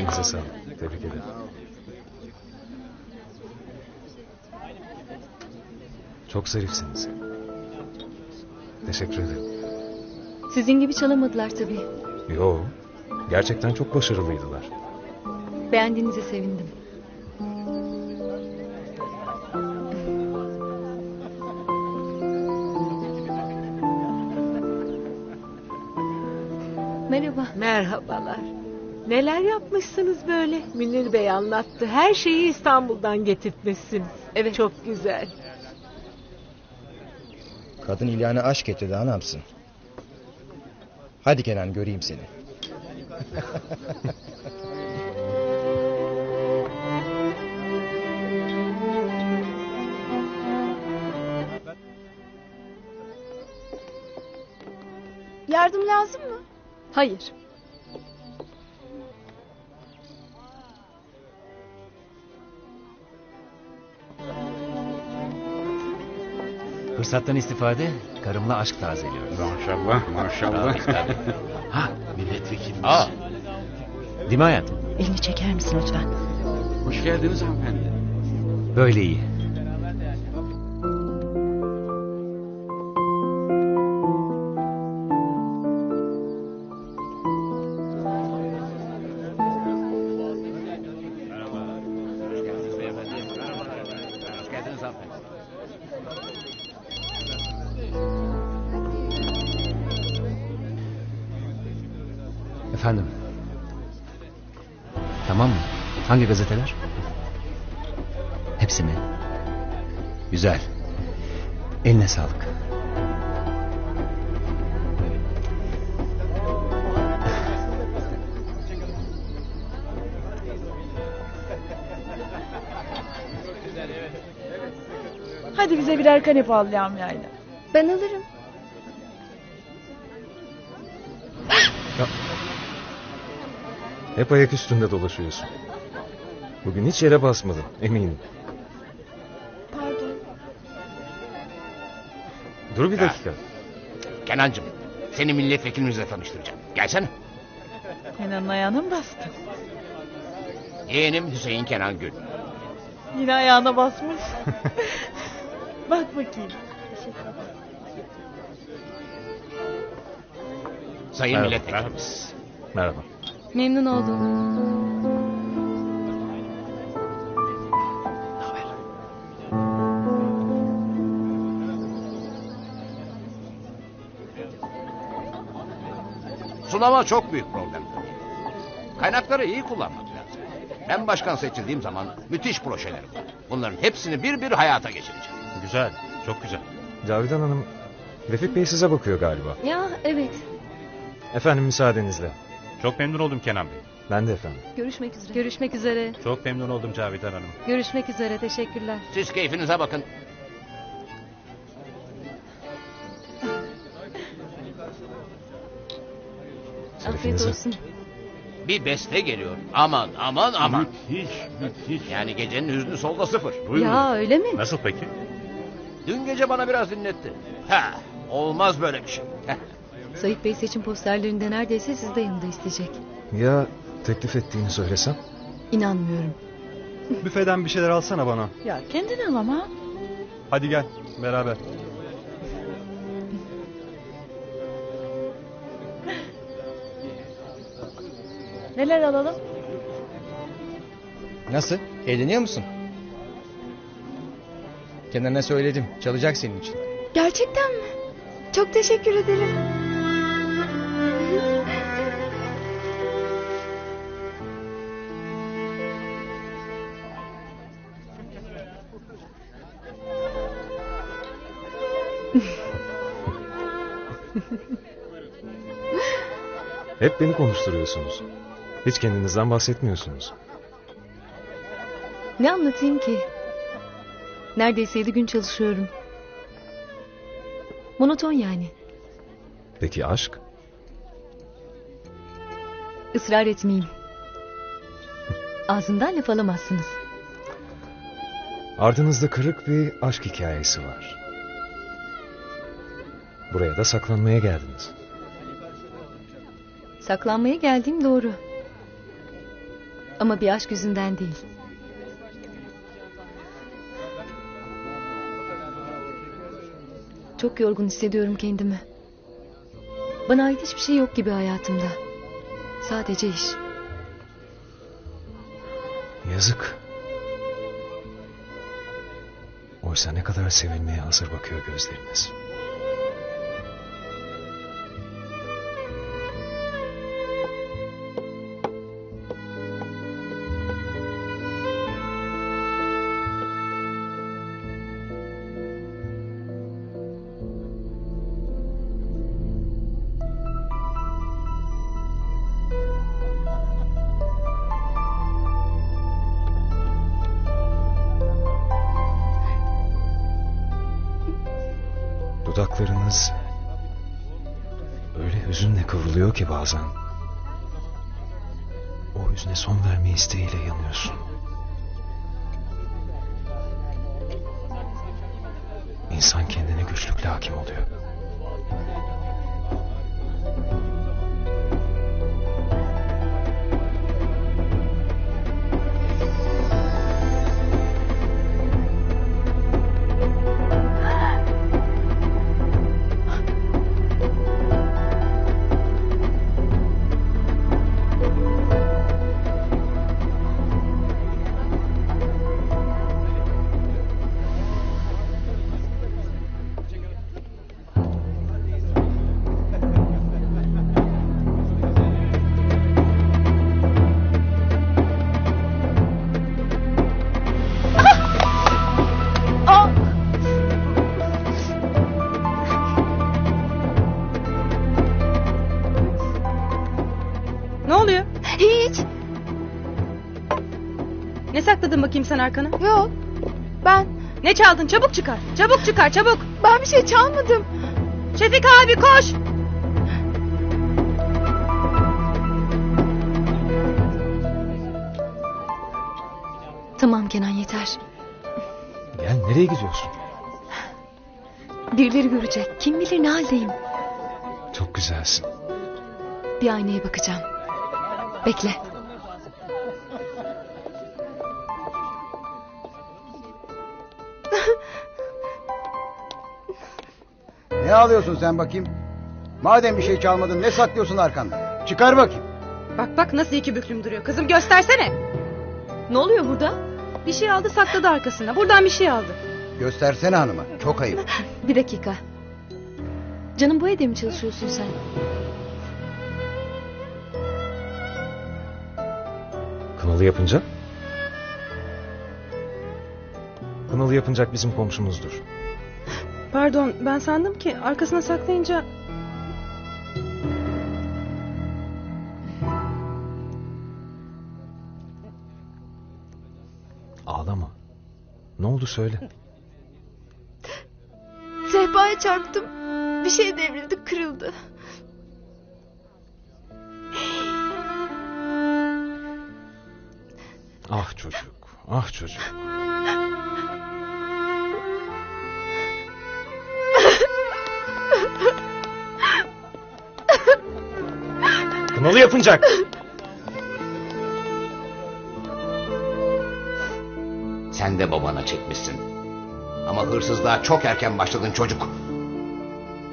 Elinize sağlık. Tebrik ederim. Çok zarifsiniz. Teşekkür ederim. Sizin gibi çalamadılar tabii. Yo, gerçekten çok başarılıydılar. Beğendiğinize sevindim. Merhaba. Merhabalar. Neler yapmışsınız böyle? Münir Bey anlattı. Her şeyi İstanbul'dan getirtmişsiniz. Evet. Çok güzel. Kadın ilanı aşk etti daha ne yapsın? Hadi Kenan göreyim seni. Yardım lazım mı? Hayır. Fırsattan istifade karımla aşk tazeliyoruz. Maşallah maşallah. ha milletvekilimiz. Aa. Değil mi hayatım? Elini çeker misin lütfen? Hoş geldiniz hanımefendi. Böyle iyi. Hangi gazeteler? Hepsi mi? Güzel. Eline sağlık. Hadi bize birer kanepe al yayla. Ben alırım. Hep ayak üstünde dolaşıyorsun. Bugün hiç yere basmadın, eminim. Pardon. Dur bir dakika. Kenancığım seni milletvekilimizle tanıştıracağım. Gelsene. Kenan'ın ayağına mı bastın? Yeğenim Hüseyin Kenan Gül. Yine ayağına basmış. Bak bakayım. Sayın Merhaba. milletvekilimiz. Merhaba. Memnun oldum. Sulama çok büyük problem. Kaynakları iyi kullanmak lazım. Ben başkan seçildiğim zaman müthiş projelerim var. Bunların hepsini bir bir hayata geçireceğim. Güzel, çok güzel. Cavidan Hanım, Refik Bey size bakıyor galiba. Ya evet. Efendim müsaadenizle. Çok memnun oldum Kenan Bey. Ben de efendim. Görüşmek üzere. Görüşmek üzere. Çok memnun oldum Cavidan Hanım. Görüşmek üzere. Teşekkürler. Siz keyfinize bakın. Afiyet olsun. Bir beste geliyor. Aman aman aman. Müthiş, müthiş. Yani gecenin hüznü solda sıfır. Ya öyle mi? Nasıl peki? Dün gece bana biraz dinletti. Ha, olmaz böyle bir şey. Heh. Sayıp Bey seçim posterlerinde neredeyse siz de yanında isteyecek. Ya teklif ettiğini söylesem? İnanmıyorum. Büfeden bir şeyler alsana bana. Ya kendin al ama. Hadi gel beraber. Neler alalım? Nasıl? Eğleniyor musun? Kenan'a söyledim. Çalacak senin için. Gerçekten mi? Çok teşekkür ederim. Hep beni konuşturuyorsunuz. Hiç kendinizden bahsetmiyorsunuz. Ne anlatayım ki? Neredeyse yedi gün çalışıyorum. Monoton yani. Peki aşk? Israr etmeyeyim. Ağzımdan laf alamazsınız. Ardınızda kırık bir aşk hikayesi var. Buraya da saklanmaya geldiniz. Saklanmaya geldiğim doğru. Ama bir aşk yüzünden değil. Çok yorgun hissediyorum kendimi. Bana ait hiçbir şey yok gibi hayatımda. Sadece iş. Yazık. Oysa ne kadar sevilmeye hazır bakıyor gözleriniz. İsteğiyle yanıyorsun. İnsan kendine güçlükle hakim oluyor. Bakayım sen arkana? Yok. Ben, Ne çaldın? Çabuk çıkar. Çabuk çıkar çabuk. ben bir şey çalmadım. Şefik abi koş. Tamam Kenan yeter. Gel nereye gidiyorsun? Birileri görecek. Kim bilir ne haldeyim. Çok güzelsin. Bir aynaya bakacağım. Bekle. Ne ağlıyorsun sen bakayım? Madem bir şey çalmadın ne saklıyorsun arkanda? Çıkar bakayım. Bak bak nasıl iki büklüm duruyor. Kızım göstersene. Ne oluyor burada? Bir şey aldı sakladı arkasına. Buradan bir şey aldı. Göstersene hanıma. Çok ayıp. Bir dakika. Canım bu evde mi çalışıyorsun sen? Kınalı yapınca? Kınalı yapıncak bizim komşumuzdur. Pardon ben sandım ki arkasına saklayınca... Ağlama. Ne oldu söyle. Sehpaya çarptım. Bir şey devrildi kırıldı. Ah çocuk, ah çocuk. Kınalı yapıncak. Sen de babana çekmişsin. Ama hırsızlığa çok erken başladın çocuk.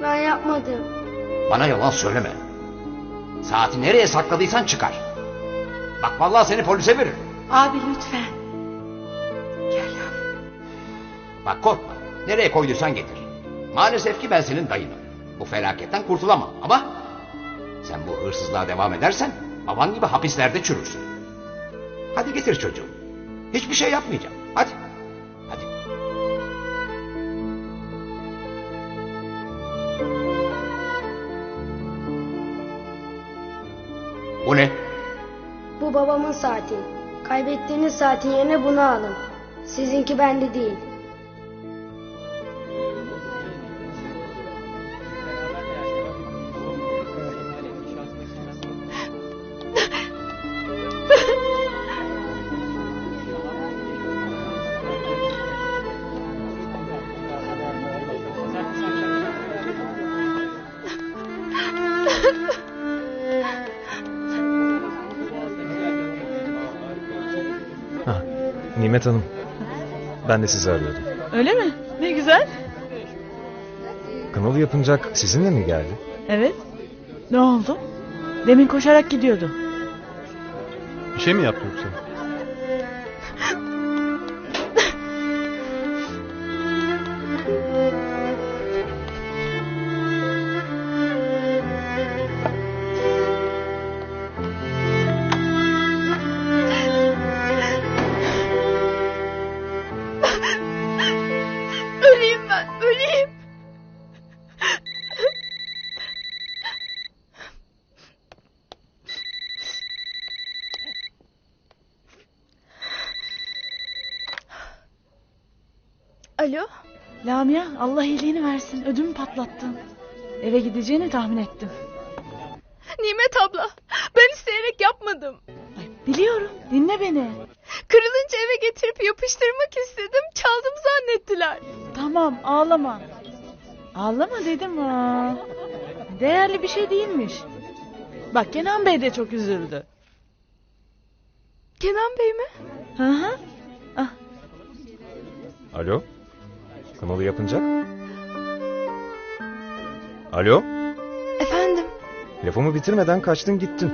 Ben yapmadım. Bana yalan söyleme. Saati nereye sakladıysan çıkar. Bak vallahi seni polise veririm. Abi lütfen. Bak korkma. Nereye koyduysan getir. Maalesef ki ben senin dayınım. Bu felaketten kurtulamam ama... ...sen bu hırsızlığa devam edersen... ...baban gibi hapislerde çürürsün. Hadi getir çocuğum. Hiçbir şey yapmayacağım. Hadi. Hadi. Bu ne? Bu babamın saati. Kaybettiğiniz saatin yerine bunu alın. Sizinki bende değil. Nimet Hanım. Ben de sizi arıyordum. Öyle mi? Ne güzel. Kınalı yapınacak sizinle mi geldi? Evet. Ne oldu? Demin koşarak gidiyordu. Bir şey mi yaptı yoksa? Alo? Lamia Allah iyiliğini versin. Ödümü patlattın. Eve gideceğini tahmin ettim. Nimet abla, ben isteyerek yapmadım. Biliyorum. Dinle beni. Kırılınca eve getirip yapıştırmak istedim, çaldım zannettiler. Tamam ağlama. Ağlama dedim ha. Değerli bir şey değilmiş. Bak Kenan Bey de çok üzüldü. Kenan Bey mi? Hı hı. Alo? Kınalı yapınacak? Alo? Efendim, Lafımı bitirmeden kaçtın gittin.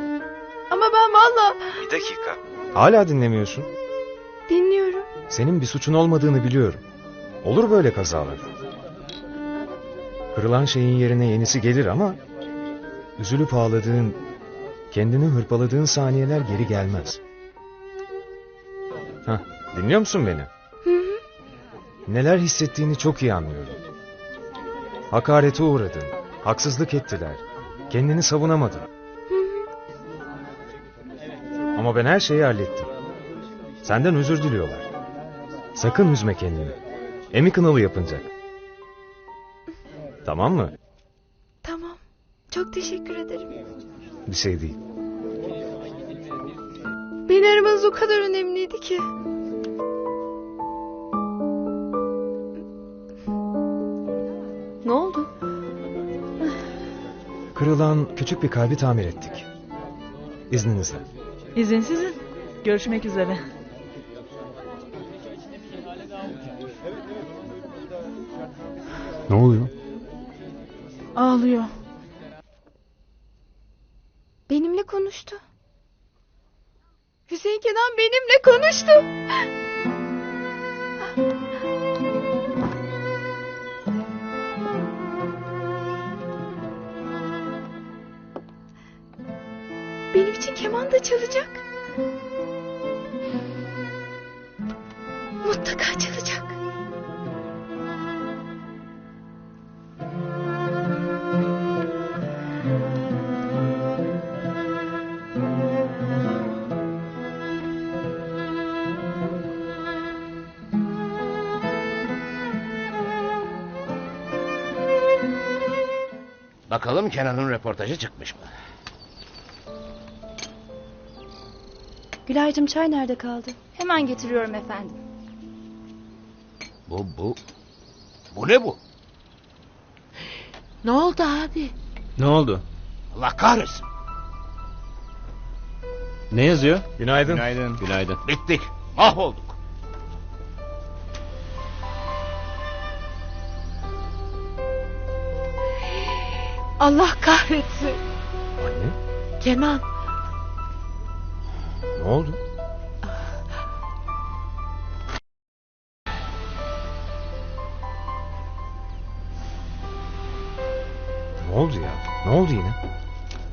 ama ben valla Bir dakika. Hala dinlemiyorsun. dinliyorum. Senin bir suçun olmadığını biliyorum. Olur böyle kazalar. Kırılan şeyin yerine yenisi gelir ama... ...üzülüp ağladığın, kendini hırpaladığın saniyeler geri gelmez. Hah, dinliyor musun beni? Neler hissettiğini çok iyi anlıyorum. Hakarete uğradın, haksızlık ettiler, kendini savunamadın. Ama ben her şeyi hallettim. Senden özür diliyorlar. Sakın üzme kendini. Emi kınalı yapınacak. Tamam mı? Tamam, çok teşekkür ederim. Bir şey değil. Beni aramanız o kadar önemliydi ki. Kırılan küçük bir kalbi tamir ettik. İzninizle. İzin sizin. Görüşmek üzere. Ne oluyor? Ağlıyor. Benim için keman da çalacak. Mutlaka çalacak. Bakalım Kenan'ın röportajı çıkmış mı? Gülaycığım çay nerede kaldı? Hemen getiriyorum efendim. Bu, bu... Bu ne bu? Ne oldu abi? Ne oldu? Allah kahretsin. Ne yazıyor? Günaydın. Günaydın. Günaydın. Bittik. Mahvolduk. Allah kahretsin. Anne, Kenan, ne oldu? Ne oldu ya? Ne oldu yine?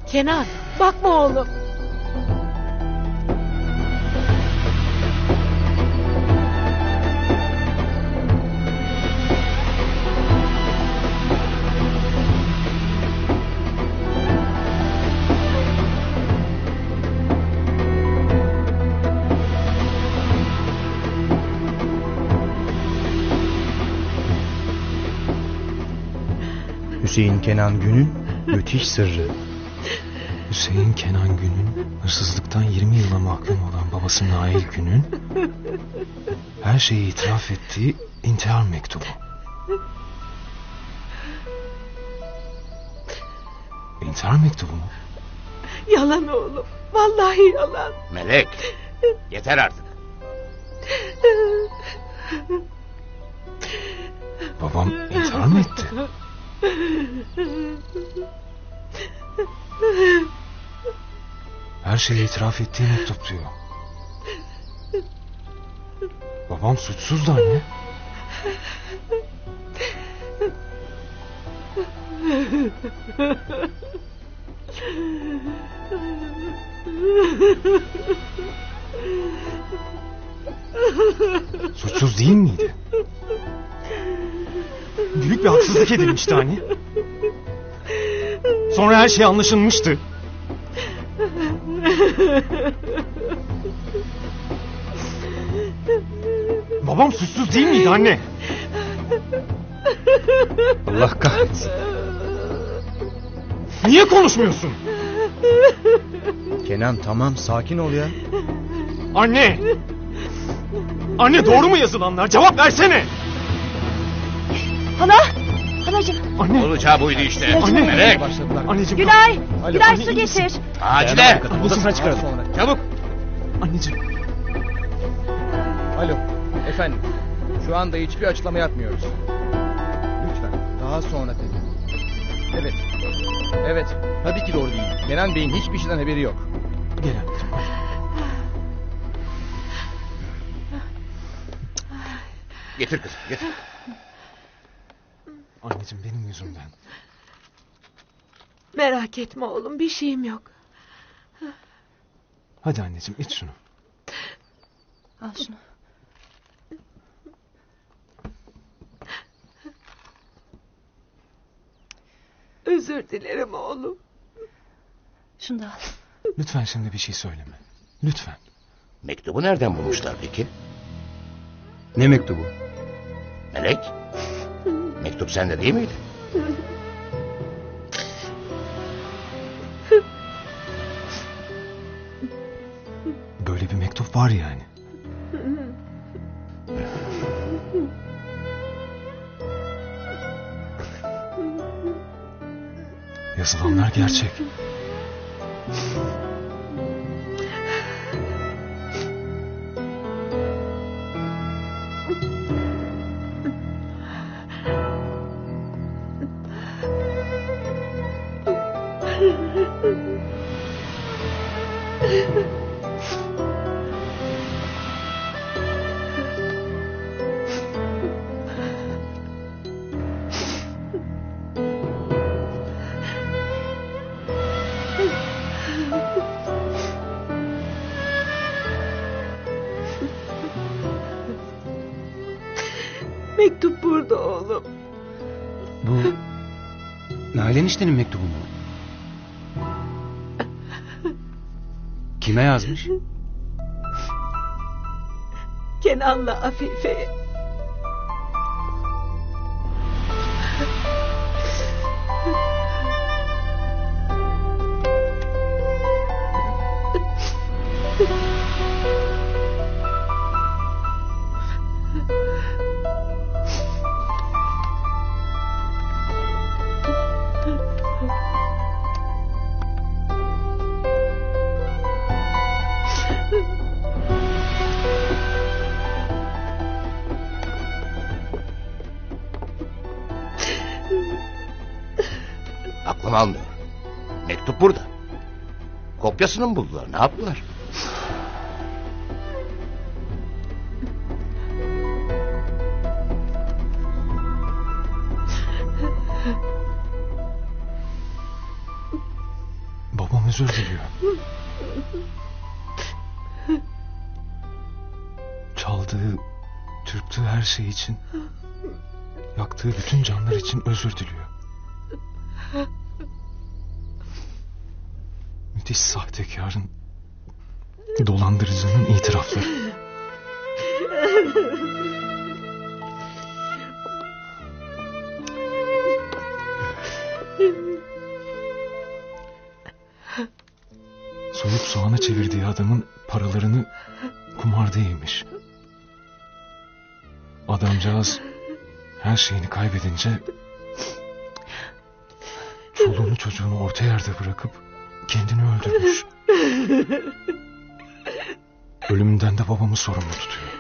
Kenan, bakma oğlum. Hüseyin Kenan Gün'ün müthiş sırrı. Hüseyin Kenan Gün'ün hırsızlıktan 20 yıla mahkum olan babası Nail Gün'ün her şeyi itiraf ettiği intihar mektubu. İntihar mektubu mu? Yalan oğlum. Vallahi yalan. Melek. Yeter artık. Babam intihar mı etti? Her şeyi itiraf ettiği mektup diyor. Babam suçsuz da anne. Suçsuz değil miydi? Büyük bir haksızlık edilmişti hani. Sonra her şey anlaşılmıştı. Babam suçsuz değil miydi anne? Allah kahretsin. Niye konuşmuyorsun? Kenan tamam sakin ol ya. Anne! Anne doğru mu yazılanlar? Cevap versene! Hala! Halacığım. Anne! Olacağı buydu işte. Anne! Melek. Anneciğim. Gülay! Alo, Gülay anne, su iyi misin? getir. Acile. Odasına çıkaralım. Sonra. Çabuk. Anneciğim. Alo efendim. Şu anda hiçbir açıklama yapmıyoruz. Lütfen daha sonra dedi. Evet. Evet tabii ki doğru değil. Kenan Bey'in hiçbir şeyden haberi yok. Gel anneciğim. Getir kızım getir. Anneciğim benim yüzümden. Merak etme oğlum bir şeyim yok. Hadi anneciğim iç şunu. Al şunu. Özür dilerim oğlum. Şunu da al. Lütfen şimdi bir şey söyleme. Lütfen. Mektubu nereden bulmuşlar peki? Ne mektubu? Melek? Mektup sende değil miydi? Böyle bir mektup var yani. Yazılanlar gerçek. Mektup eniştenin mektubu mu? Kime yazmış? Kenan'la Afife'ye. Kopyasını mı buldular? Ne yaptılar? Babam özür diliyor. Çaldığı, çırptığı her şey için, yaktığı bütün canlar için özür diliyor. Müthiş sahtekarın, dolandırıcının itirafları. Soyup soğana çevirdiği adamın paralarını kumarda yemiş. Adamcağız her şeyini kaybedince çoluğunu çocuğunu orta yerde bırakıp kendini öldürmüş. Ölümünden de babamı sorumlu tutuyor.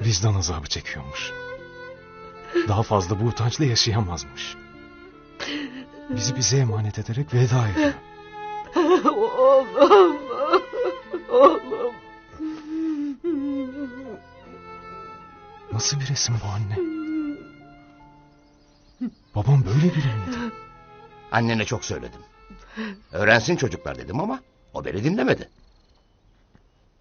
Vicdan azabı çekiyormuş. Daha fazla bu utançla yaşayamazmış. Bizi bize emanet ederek veda ediyor. Oğlum. Oğlum. Nasıl bir resim bu anne? Babam böyle biri miydi? Annene çok söyledim. Öğrensin çocuklar dedim ama o beni dinlemedi.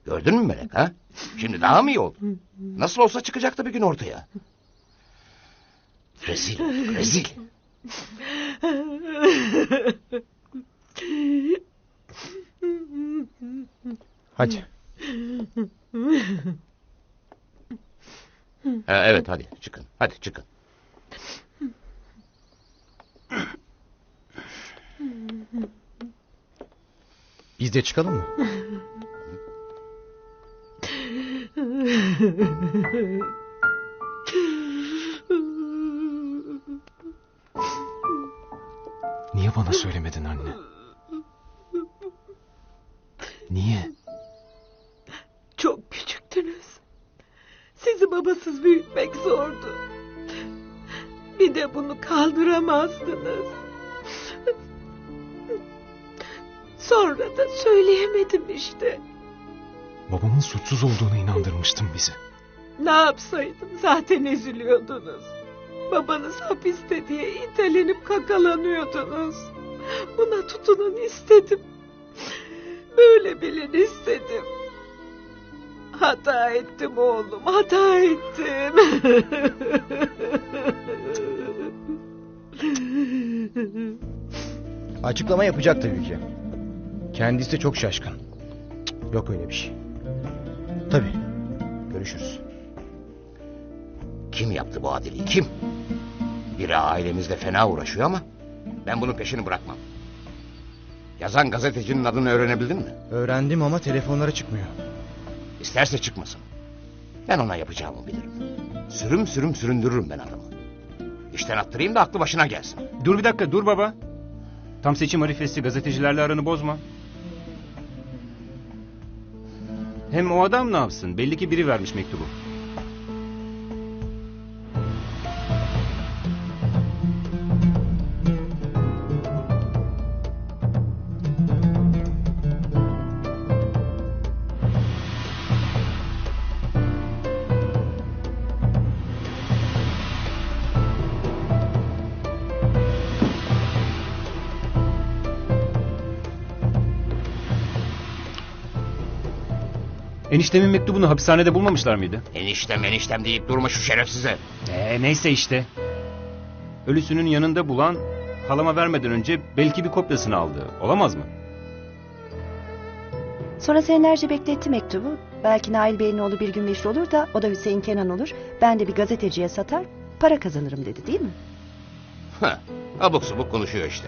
Gördün mü Melek ha? Şimdi daha mı iyi oldu? Nasıl olsa çıkacaktı bir gün ortaya. Rezil, olduk, rezil. Hadi. Ha, evet hadi çıkın, hadi çıkın. Biz de çıkalım mı? Niye bana söylemedin anne? Niye? Çok küçüktünüz. Sizi babasız büyütmek zordu. Bir de bunu kaldıramazdınız. Sonra da söyleyemedim işte. Babamın suçsuz olduğuna inandırmıştın bizi. Ne yapsaydım zaten üzülüyordunuz. Babanız hapiste diye itelenip kakalanıyordunuz. Buna tutunun istedim. Böyle bilin istedim. Hata ettim oğlum, hata ettim. Açıklama yapacak tabii ki. Kendisi de çok şaşkın. Cık, Yok öyle bir şey. Tabii. Görüşürüz. Kim yaptı bu adiliği, kim? Biri ailemizde fena uğraşıyor ama ben bunun peşini bırakmam. Yazan gazetecinin adını öğrenebildin mi? Öğrendim ama telefonlara çıkmıyor. İsterse çıkmasın. Ben ona yapacağımı bilirim. Sürüm sürüm süründürürüm ben adamı. İşten attırayım da aklı başına gelsin. Dur bir dakika dur baba. Tam seçim arifesi gazetecilerle aranı bozma. Hem o adam ne yapsın? Belli ki biri vermiş mektubu. Eniştemin mektubunu hapishanede bulmamışlar mıydı? Eniştem eniştem deyip durma şu şerefsize. Ee, neyse işte. Ölüsünün yanında bulan halama vermeden önce belki bir kopyasını aldı. Olamaz mı? Sonra senelerce bekletti mektubu. Belki Nail Bey'in oğlu bir gün meşhur olur da o da Hüseyin Kenan olur. Ben de bir gazeteciye satar para kazanırım dedi değil mi? Heh, abuk subuk konuşuyor işte.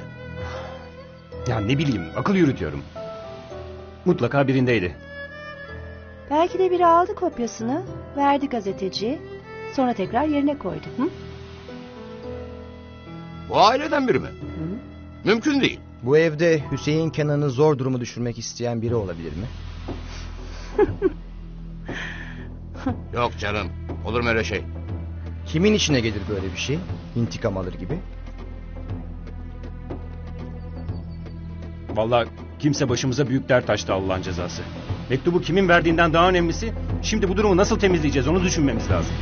Ya ne bileyim akıl yürütüyorum. Mutlaka birindeydi. Belki de biri aldı kopyasını, verdi gazeteciye, sonra tekrar yerine koydu. Hı? Bu aileden biri mi? Mümkün değil. Bu evde Hüseyin Kenan'ı zor durumu düşürmek isteyen biri olabilir mi? Yok canım. Olur mu öyle şey? Kimin içine gelir böyle bir şey? İntikam alır gibi. Vallahi kimse başımıza büyük dert açtı Allah'ın cezası. Mektubu kimin verdiğinden daha önemlisi şimdi bu durumu nasıl temizleyeceğiz onu düşünmemiz lazım.